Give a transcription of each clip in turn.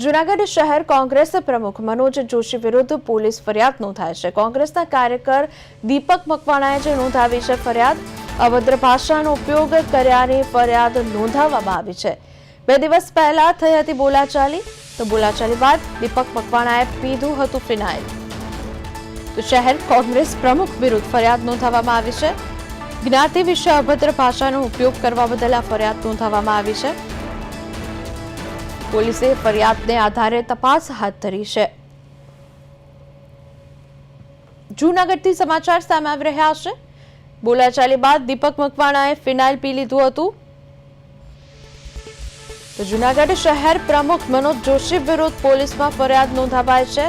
જૂનાગઢ શહેર કોંગ્રેસ પ્રમુખ મનોજ જોશી વિરુદ્ધ પોલીસ ફરિયાદ નોંધાય છે. કોંગ્રેસના કાર્યકર દીપક મકવાણાએ જે નોંધાવી છે ફરિયાદ, અભદ્ર ભાષાનો ઉપયોગ કર્યાની ફરિયાદ નોંધાવવામાં આવી છે. બે દિવસ પહેલા થઈ હતી બોલાચાલી, તો બોલાચાલી બાદ દીપક મકવાણાએ પીધું હતું ફિનાઇલ. તો શહેર કોંગ્રેસ પ્રમુખ વિરુદ્ધ ફરિયાદ નોંધાવવામાં આવી છે. જ્ઞાતિ વિશે અભદ્ર ભાષાનો ઉપયોગ કરવા બદલ આ ફરિયાદ નોંધાવવામાં આવી છે. પોલીસે ફરિયાદને આધારે તપાસ હાથ ધરી છે. જૂનાગઢથી સમાચાર સામે આવી રહ્યા છે. બોલાચાલી બાદ દીપક મકવાણાએ ફિનાઇલ પી લીધું હતું. તો જૂનાગઢ શહેર પ્રમુખ મનોજ જોશી વિરુદ્ધ પોલીસમાં ફરિયાદ નોંધાવાય છે.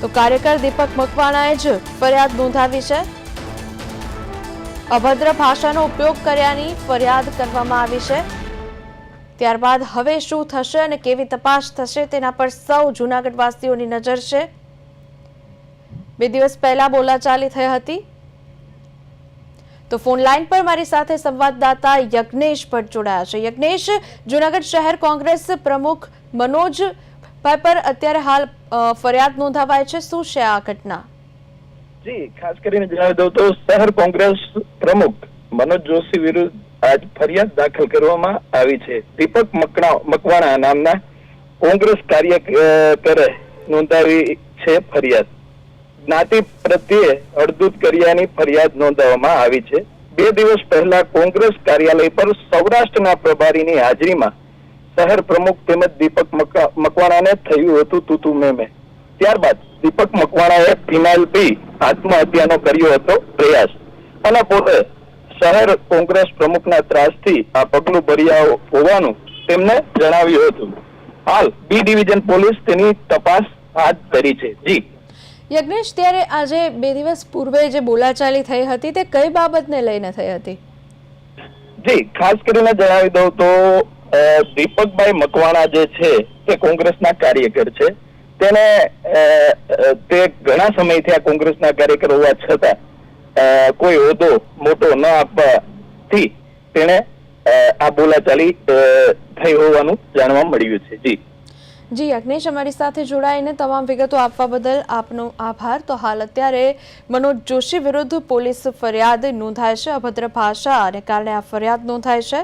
તો કાર્યકર દીપક મકવાણાએ જ ફરિયાદ નોંધાવી છે. અભદ્ર ભાષાનો ઉપયોગ કર્યાની ફરિયાદ કરવામાં આવી છે. ત્યારબાદ હવે શું થશે અને કેવી તપાસ થશે તેના પર સૌ જૂનાગઢવાસીઓની નજર છે. બે દિવસ પહેલા બોલાચાલી થઈ હતી. તો ફોન લાઈન પર મારી સાથે સંવાદદાતા યજ્ઞેશ ભટ્ટ જોડાયા છે. યજ્ઞેશ, જૂનાગઢ શહેર કોંગ્રેસ પ્રમુખ મનોજ પર અત્યારે હાલ ફરિયાદ નોંધાવાય છે. શું છે આ ઘટના? જી, ખાસ કરીને જણાવી દઉં તો શહેર કોંગ્રેસ પ્રમુખ મનોજ જોશી વિરુદ્ધ આજ ફરિયાદ દાખલ કરવામાં આવી છે. દીપક મકવાણા નામના કોંગ્રેસ કાર્યકરે નોંધાવી છે ફરિયાદ. જ્ઞાતિ પ્રત્યે અડધૂત કર્યાની ફરિયાદ નોંધાવવામાં આવી છે. બે દિવસ પહેલા કોંગ્રેસ કાર્યાલય પર સૌરાષ્ટ્રના પ્રભારીની હાજરીમાં શહેર પ્રમુખ તેમજ દીપક મક- મકવાણાને થયું હતું તૂતુ મેમે. ત્યારબાદ દીપક મકવાણાએ ફિનાઇલ પી આત્મહત્યાનો કર્યો હતો પ્રયાસ. અને પોતે શહેર કોંગ્રેસ પ્રમુખના ત્રાસથી આ પગલું ભર્યા હોવાનું તેમને જણાવ્યું હતું. હાલ બી ડિવિઝન પોલીસ તેની તપાસ હાથ ધરી છે. જી. યજ્ઞેશ ત્યારે આજે બે દિવસ પૂર્વે જે બોલાચાલી થઈ હતી તે કઈ બાબતને લઈને થઈ હતી? જી ખાસ કરીને જણાવી દઉં તો દીપકભાઈ મકવાણા જે છે તે કોંગ્રેસના કાર્યકર છે. તેને તે ઘણા સમયથી આ કોંગ્રેસના કાર્યકર હોવા છતાં કોઈ હોદ્દો મોટો ન આપવાથી તેણે આ બોલાચાલી થઈ હોવાનું જાણવા મળ્યું છે. જી. જી, અગ્નેશ, અમારી સાથે જોડાઈને તમામ વિગતો આપવા બદલ આપનો આભાર. તો હાલ અત્યારે મનોજ જોશી વિરુદ્ધ પોલીસ ફરિયાદ નોંધાય છે. અભદ્ર ભાષાને કારણે આ ફરિયાદ નોંધાય છે.